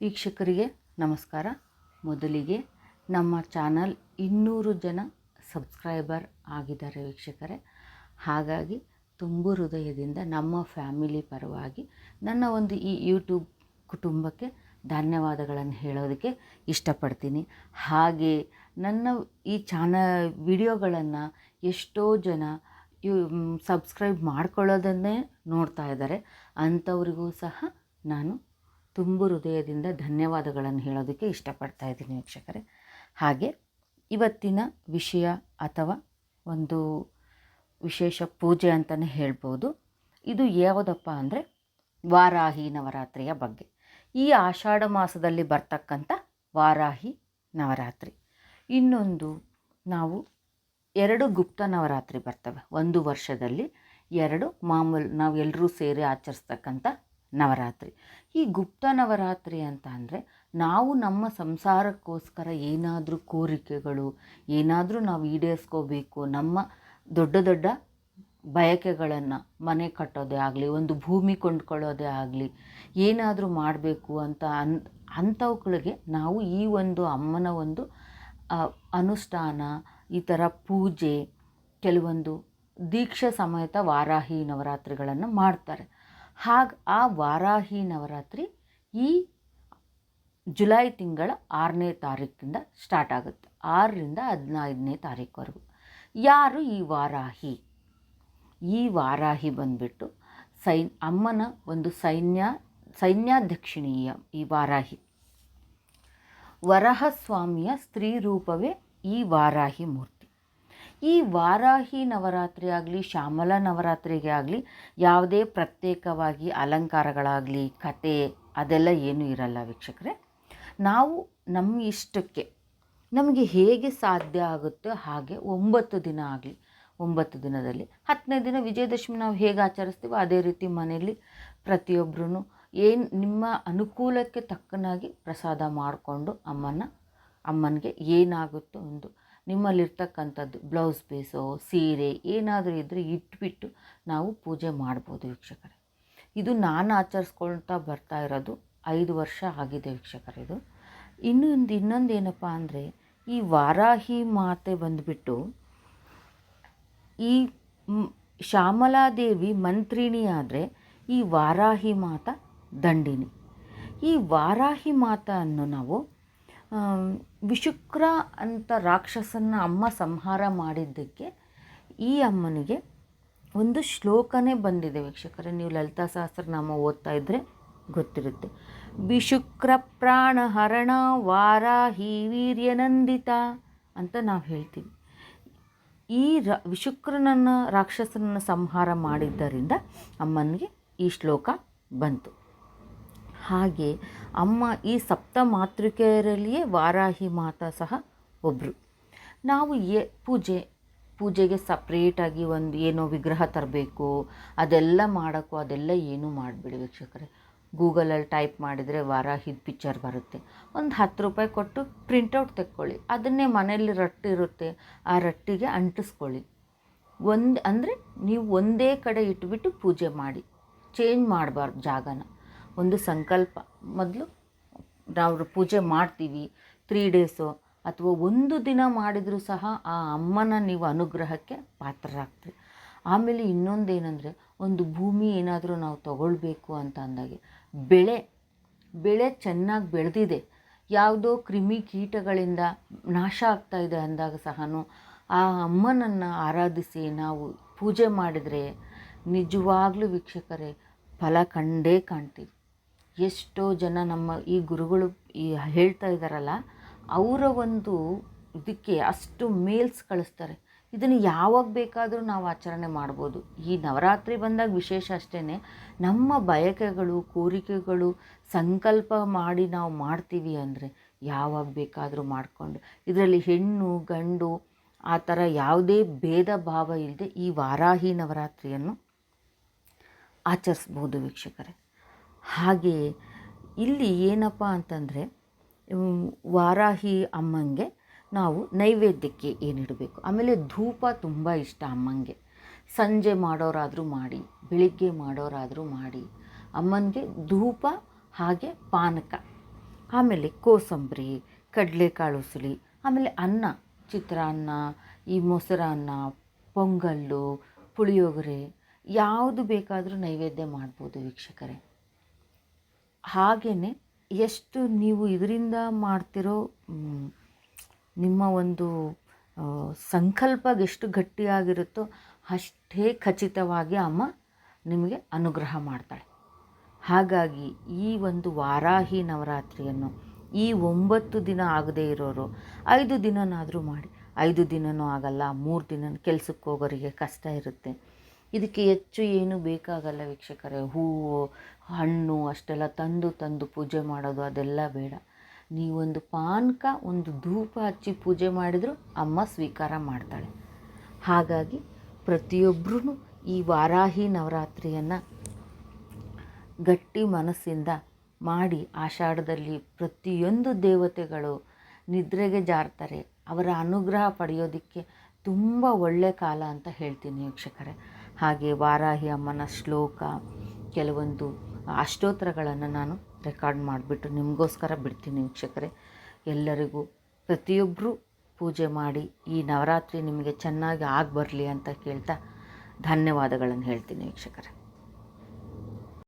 ವೀಕ್ಷಕರಿಗೆ ನಮಸ್ಕಾರ. ಮೊದಲಿಗೆ ನಮ್ಮ ಚಾನಲ್ ಇನ್ನೂರು ಜನ ಸಬ್ಸ್ಕ್ರೈಬರ್ ಆಗಿದ್ದಾರೆ ವೀಕ್ಷಕರೇ. ಹಾಗಾಗಿ ತುಂಬು ಹೃದಯದಿಂದ ನಮ್ಮ ಫ್ಯಾಮಿಲಿ ಪರವಾಗಿ ನನ್ನ ಒಂದು ಈ ಯೂಟ್ಯೂಬ್ ಕುಟುಂಬಕ್ಕೆ ಧನ್ಯವಾದಗಳನ್ನು ಹೇಳೋದಕ್ಕೆ ಇಷ್ಟಪಡ್ತೀನಿ. ಹಾಗೆ ನನ್ನ ಈ ಚಾನ ವಿಡಿಯೋಗಳನ್ನು ಎಷ್ಟೋ ಜನ ಯೂ ಸಬ್ಸ್ಕ್ರೈಬ್ ಮಾಡ್ಕೊಳ್ಳೋದನ್ನೇ ನೋಡ್ತಾ ಇದ್ದಾರೆ. ಅಂಥವ್ರಿಗೂ ಸಹ ನಾನು ತುಂಬು ಹೃದಯದಿಂದ ಧನ್ಯವಾದಗಳನ್ನು ಹೇಳೋದಕ್ಕೆ ಇಷ್ಟಪಡ್ತಾ ಇದ್ದೀನಿ ವೀಕ್ಷಕರೇ. ಹಾಗೆ ಇವತ್ತಿನ ವಿಷಯ ಅಥವಾ ಒಂದು ವಿಶೇಷ ಪೂಜೆ ಅಂತಲೇ ಹೇಳ್ಬೋದು. ಇದು ಯಾವುದಪ್ಪ ಅಂದರೆ ವಾರಾಹಿ ನವರಾತ್ರಿಯ ಬಗ್ಗೆ. ಈ ಆಷಾಢ ಮಾಸದಲ್ಲಿ ಬರ್ತಕ್ಕಂಥ ವಾರಾಹಿ ನವರಾತ್ರಿ. ಇನ್ನೊಂದು ನಾವು ಎರಡು ಗುಪ್ತ ನವರಾತ್ರಿ ಬರ್ತವೆ. ಒಂದು ವರ್ಷದಲ್ಲಿ ಎರಡು ಮಾಮೂಲು ನಾವು ಎಲ್ಲರೂ ಸೇರಿ ಆಚರಿಸ್ತಕ್ಕಂಥ ನವರಾತ್ರಿ. ಈ ಗುಪ್ತ ನವರಾತ್ರಿ ಅಂತ ಅಂದರೆ ನಾವು ನಮ್ಮ ಸಂಸಾರಕ್ಕೋಸ್ಕರ ಏನಾದರೂ ಕೋರಿಕೆಗಳು, ಏನಾದರೂ ನಾವು ಈಡೇರಿಸ್ಕೋಬೇಕು, ನಮ್ಮ ದೊಡ್ಡ ದೊಡ್ಡ ಬಯಕೆಗಳನ್ನು ಮನೆ ಕಟ್ಟೋದೇ ಆಗಲಿ, ಒಂದು ಭೂಮಿ ಕೊಂಡ್ಕೊಳ್ಳೋದೇ ಆಗಲಿ, ಏನಾದರೂ ಮಾಡಬೇಕು ಅಂತ ಅನ್, ಅಂಥವುಗಳಿಗೆ ನಾವು ಈ ಒಂದು ಅಮ್ಮನ ಒಂದು ಅನುಷ್ಠಾನ, ಈ ಥರ ಪೂಜೆ, ಕೆಲವೊಂದು ದೀಕ್ಷಾ ಸಮೇತ ವಾರಾಹಿ ನವರಾತ್ರಿಗಳನ್ನು ಮಾಡ್ತಾರೆ. ಹಾಗೆ ಆ ವಾರಾಹಿ ನವರಾತ್ರಿ ಈ ಜುಲೈ ತಿಂಗಳ ಆರನೇ ತಾರೀಕಿಂದ ಸ್ಟಾರ್ಟ್ ಆಗುತ್ತೆ. ಆರರಿಂದ ಹದಿನೈದನೇ ತಾರೀಕುವರೆಗೂ. ಯಾರು ಈ ವಾರಾಹಿ? ಈ ವಾರಾಹಿ ಬಂದ್ಬಿಟ್ಟು ಸೈನ್, ಅಮ್ಮನ ಒಂದು ಸೈನ್ಯ, ಸೈನ್ಯಾಧ್ಯಕ್ಷಿಣೀಯ ಈ ವಾರಾಹಿ. ವರಹಸ್ವಾಮಿಯ ಸ್ತ್ರೀ ರೂಪವೇ ಈ ವಾರಾಹಿ ಮೂರ್ತಿ. ಈ ವಾರಾಹಿ ನವರಾತ್ರಿ ಆಗಲಿ, ಶ್ಯಾಮಲ ನವರಾತ್ರಿಗೆ ಆಗಲಿ, ಯಾವುದೇ ಪ್ರತ್ಯೇಕವಾಗಿ ಅಲಂಕಾರಗಳಾಗಲಿ, ಕತೆ ಅದೆಲ್ಲ ಏನೂ ಇರಲ್ಲ ವೀಕ್ಷಕರೇ. ನಾವು ನಮ್ಮ ಇಷ್ಟಕ್ಕೆ ನಮಗೆ ಹೇಗೆ ಸಾಧ್ಯ ಆಗುತ್ತೋ ಹಾಗೆ ಒಂಬತ್ತು ದಿನ ಆಗಲಿ, ಒಂಬತ್ತು ದಿನದಲ್ಲಿ. ಹತ್ತನೇ ದಿನ ವಿಜಯದಶಮಿ ನಾವು ಹೇಗೆ ಆಚರಿಸ್ತೀವೋ ಅದೇ ರೀತಿ ಮನೆಯಲ್ಲಿ ಪ್ರತಿಯೊಬ್ಬರೂ ಏನು ನಿಮ್ಮ ಅನುಕೂಲಕ್ಕೆ ತಕ್ಕನಾಗಿ ಪ್ರಸಾದ ಮಾಡಿಕೊಂಡು ಅಮ್ಮನ, ಅಮ್ಮನಿಗೆ ಏನಾಗುತ್ತೋ ಒಂದು ನಿಮ್ಮಲ್ಲಿರ್ತಕ್ಕಂಥದ್ದು ಬ್ಲೌಸ್ ಪೀಸೋ, ಸೀರೆ ಏನಾದರೂ ಇದ್ದರೆ ಇಟ್ಬಿಟ್ಟು ನಾವು ಪೂಜೆ ಮಾಡ್ಬೋದು ವೀಕ್ಷಕರೇ. ಇದು ನಾನು ಆಚರಿಸ್ಕೊಳ್ತಾ ಬರ್ತಾ ಇರೋದು ಐದು ವರ್ಷ ಆಗಿದೆ ವೀಕ್ಷಕರೇ ಇದು. ಇನ್ನೊಂದು ಇನ್ನೊಂದು ಏನಪ್ಪ ಅಂದರೆ, ಈ ವಾರಾಹಿ ಮಾತೆ ಬಂದುಬಿಟ್ಟು ಈ ಶ್ಯಾಮಲಾದೇವಿ ಮಂತ್ರಿಣಿ ಆದರೆ ಈ ವಾರಾಹಿ ಮಾತ ದಂಡಿನಿ ಈ ವಾರಾಹಿ ಮಾತನ್ನು ನಾವು ವಿಶುಕ್ರ ಅಂತ ರಾಕ್ಷಸನ್ನ ಅಮ್ಮ ಸಂಹಾರ ಮಾಡಿದ್ದಕ್ಕೆ ಈ ಅಮ್ಮನಿಗೆ ಒಂದು ಶ್ಲೋಕನೇ ಬಂದಿದೆ ವೀಕ್ಷಕರೇ. ನೀವು ಲಲಿತಾ ಸಹಸ್ರನಾಮ ಓದ್ತಾ ಇದ್ದರೆ ಗೊತ್ತಿರುತ್ತೆ. ವಿಶುಕ್ರ ಪ್ರಾಣ ಹರಣ ವಾರಾಹಿ ವೀರ್ಯನಂದಿತ ಅಂತ ನಾವು ಹೇಳ್ತೀವಿ. ಈ ರ, ವಿಶುಕ್ರನನ್ನು ರಾಕ್ಷಸನನ್ನು ಸಂಹಾರ ಮಾಡಿದ್ದರಿಂದ ಅಮ್ಮನಿಗೆ ಈ ಶ್ಲೋಕ ಬಂತು. ಹಾಗೆ ಅಮ್ಮ ಈ ಸಪ್ತ ಮಾತೃಕೆಯರಲ್ಲಿಯೇ ವಾರಾಹಿ ಮಾತಾ ಸಹ ಒಬ್ಬರು ನಾವು ಎ, ಪೂಜೆ, ಪೂಜೆಗೆ ಸಪ್ರೇಟಾಗಿ ಒಂದು ಏನೋ ವಿಗ್ರಹ ತರಬೇಕು, ಅದೆಲ್ಲ ಮಾಡೋಕ್ಕೂ ಅದೆಲ್ಲ ಏನೂ ಮಾಡಿಬಿಡಿ ವೀಕ್ಷಕರೇ. ಗೂಗಲಲ್ಲಿ ಟೈಪ್ ಮಾಡಿದರೆ ವಾರಾಹಿದ ಪಿಕ್ಚರ್ ಬರುತ್ತೆ. ಒಂದು ಹತ್ತು ರೂಪಾಯಿ ಕೊಟ್ಟು ಪ್ರಿಂಟೌಟ್ ತೆಕ್ಕೊಳ್ಳಿ. ಅದನ್ನೇ ಮನೆಯಲ್ಲಿ ರಟ್ಟು ಇರುತ್ತೆ. ಆ ರಟ್ಟಿಗೆ ಅಂಟಿಸ್ಕೊಳ್ಳಿ. ಒಂದು ಅಂದರೆ ನೀವು ಒಂದೇ ಕಡೆ ಇಟ್ಬಿಟ್ಟು ಪೂಜೆ ಮಾಡಿ. ಚೇಂಜ್ ಮಾಡಬಾರ್ದು ಜಾಗನ. ಒಂದು ಸಂಕಲ್ಪ. ಮೊದಲು ನಾವು ಪೂಜೆ ಮಾಡ್ತೀವಿ ತ್ರೀ ಡೇಸು ಅಥವಾ ಒಂದು ದಿನ ಮಾಡಿದರೂ ಸಹ ಆ ಅಮ್ಮನ ನೀವು ಅನುಗ್ರಹಕ್ಕೆ ಪಾತ್ರರಾಗ್ತೀವಿ ಆಮೇಲೆ ಇನ್ನೊಂದೇನೆಂದರೆ ಒಂದು ಭೂಮಿ ಏನಾದರೂ ನಾವು ತಗೊಳ್ಬೇಕು ಅಂತ ಅಂದಾಗೆ ಬೆಳೆ ಬೆಳೆ ಚೆನ್ನಾಗಿ ಬೆಳೆದಿದೆ. ಯಾವುದೋ ಕ್ರಿಮಿ ಕೀಟಗಳಿಂದ ನಾಶ ಆಗ್ತಾ ಇದೆ ಅಂದಾಗ ಸಹ ಆ ಅಮ್ಮನನ್ನು ಆರಾಧಿಸಿ ನಾವು ಪೂಜೆ ಮಾಡಿದರೆ ನಿಜವಾಗ್ಲೂ ವೀಕ್ಷಕರೇ ಫಲ ಕಂಡೇ ಕಾಣ್ತೀವಿ. ಎಷ್ಟೋ ಜನ ನಮ್ಮ ಈ ಗುರುಗಳು ಈ ಹೇಳ್ತಾ ಇದ್ದಾರಲ್ಲ, ಅವರ ಒಂದು ಇದಕ್ಕೆ ಅಷ್ಟು ಮೇಲ್ಸ್ ಕಳಿಸ್ತಾರೆ. ಇದನ್ನು ಯಾವಾಗ ಬೇಕಾದರೂ ನಾವು ಆಚರಣೆ ಮಾಡ್ಬೋದು. ಈ ನವರಾತ್ರಿ ಬಂದಾಗ ವಿಶೇಷ ಅಷ್ಟೇ ನಮ್ಮ ಬಯಕೆಗಳು, ಕೋರಿಕೆಗಳು, ಸಂಕಲ್ಪ ಮಾಡಿ ನಾವು ಮಾಡ್ತೀವಿ ಅಂದರೆ ಯಾವಾಗ ಬೇಕಾದರೂ ಮಾಡಿಕೊಂಡು. ಇದರಲ್ಲಿ ಹೆಣ್ಣು, ಗಂಡು, ಆ ಥರ ಯಾವುದೇ ಭೇದ ಭಾವ ಇಲ್ಲದೆ ಈ ವಾರಾಹಿ ನವರಾತ್ರಿಯನ್ನು ಆಚರಿಸ್ಬೋದು ವೀಕ್ಷಕರೇ. ಹಾಗೆ ಇಲ್ಲಿ ಏನಪ್ಪ ಅಂತಂದರೆ ವಾರಾಹಿ ಅಮ್ಮಂಗೆ ನಾವು ನೈವೇದ್ಯಕ್ಕೆ ಏನಿಡಬೇಕು. ಆಮೇಲೆ ಧೂಪ ತುಂಬ ಇಷ್ಟ ಅಮ್ಮಂಗೆ. ಸಂಜೆ ಮಾಡೋರಾದರೂ ಮಾಡಿ, ಬೆಳಿಗ್ಗೆ ಮಾಡೋರಾದರೂ ಮಾಡಿ. ಅಮ್ಮನಿಗೆ ಧೂಪ ಹಾಗೆ ಪಾನಕ. ಆಮೇಲೆ ಕೋಸಂಬರಿ, ಕಡಲೆಕಾಳು ಉಸುಳಿ ಆಮೇಲೆ ಅನ್ನ ಚಿತ್ರಾನ್ನ ಈ ಮೊಸರನ್ನ ಪೊಂಗಲ್ಲು, ಪುಳಿಯೋಗರೆ, ಯಾವುದು ಬೇಕಾದರೂ ನೈವೇದ್ಯ ಮಾಡ್ಬೋದು ವೀಕ್ಷಕರೇ. ಹಾಗೆಯೇ ಎಷ್ಟು ನೀವು ಇದರಿಂದ ಮಾಡ್ತಿರೋ ನಿಮ್ಮ ಒಂದು ಸಂಕಲ್ಪ ಎಷ್ಟು ಗಟ್ಟಿಯಾಗಿರುತ್ತೋ ಅಷ್ಟೇ ಖಚಿತವಾಗಿ ಅಮ್ಮ ನಿಮಗೆ ಅನುಗ್ರಹ ಮಾಡ್ತಾಳೆ. ಹಾಗಾಗಿ ಈ ಒಂದು ವಾರಾಹಿ ನವರಾತ್ರಿಯನ್ನು ಈ ಒಂಬತ್ತು ದಿನ ಆಗದೇ ಇರೋರು, ಐದು ದಿನನಾದರೂ ಮಾಡಿ, ಐದು ದಿನನೂ ಆಗಲ್ಲ, ಮೂರು ದಿನ ಕೆಲ್ಸಕ್ಕೆ ಹೋಗೋರಿಗೆ ಕಷ್ಟ ಇರುತ್ತೆ. ಇದಕ್ಕೆ ಹೆಚ್ಚು ಏನು ಬೇಕಾಗಲ್ಲ ವೀಕ್ಷಕರೇ. ಹೂವು, ಹಣ್ಣು ಅಷ್ಟೆಲ್ಲ ತಂದು ತಂದು ಪೂಜೆ ಮಾಡೋದು ಅದೆಲ್ಲ ಬೇಡ. ನೀವೊಂದು ಪಾನಕ, ಒಂದು ಧೂಪ ಹಚ್ಚಿ ಪೂಜೆ ಮಾಡಿದರೂ ಅಮ್ಮ ಸ್ವೀಕಾರ ಮಾಡ್ತಾಳೆ. ಹಾಗಾಗಿ ಪ್ರತಿಯೊಬ್ಬರೂ ಈ ವಾರಾಹಿ ನವರಾತ್ರಿಯನ್ನು ಗಟ್ಟಿ ಮನಸ್ಸಿಂದ ಮಾಡಿ ಆಷಾಢದಲ್ಲಿ ಪ್ರತಿಯೊಂದು ದೇವತೆಗಳು ನಿದ್ರೆಗೆ ಜಾರ್ತಾರೆ. ಅವರ ಅನುಗ್ರಹ ಪಡೆಯೋದಕ್ಕೆ ತುಂಬ ಒಳ್ಳೆಯ ಕಾಲ ಅಂತ ಹೇಳ್ತೀನಿ ವೀಕ್ಷಕರೇ. ಹಾಗೆ ವಾರಾಹಿ ಅಮ್ಮನ ಶ್ಲೋಕ, ಕೆಲವೊಂದು ಅಷ್ಟೋತ್ತರಗಳನ್ನು ನಾನು ರೆಕಾರ್ಡ್ ಮಾಡಿಬಿಟ್ಟು ನಿಮಗೋಸ್ಕರ ಬಿಡ್ತೀನಿ ವೀಕ್ಷಕರೇ. ಎಲ್ಲರಿಗೂ ಪ್ರತಿಯೊಬ್ಬರೂ ಪೂಜೆ ಮಾಡಿ, ಈ ನವರಾತ್ರಿ ನಿಮಗೆ ಚೆನ್ನಾಗಿ ಆಗಿ ಬರಲಿ ಅಂತ ಕೇಳ್ತಾ ಧನ್ಯವಾದಗಳನ್ನು ಹೇಳ್ತೀನಿ ವೀಕ್ಷಕರೇ.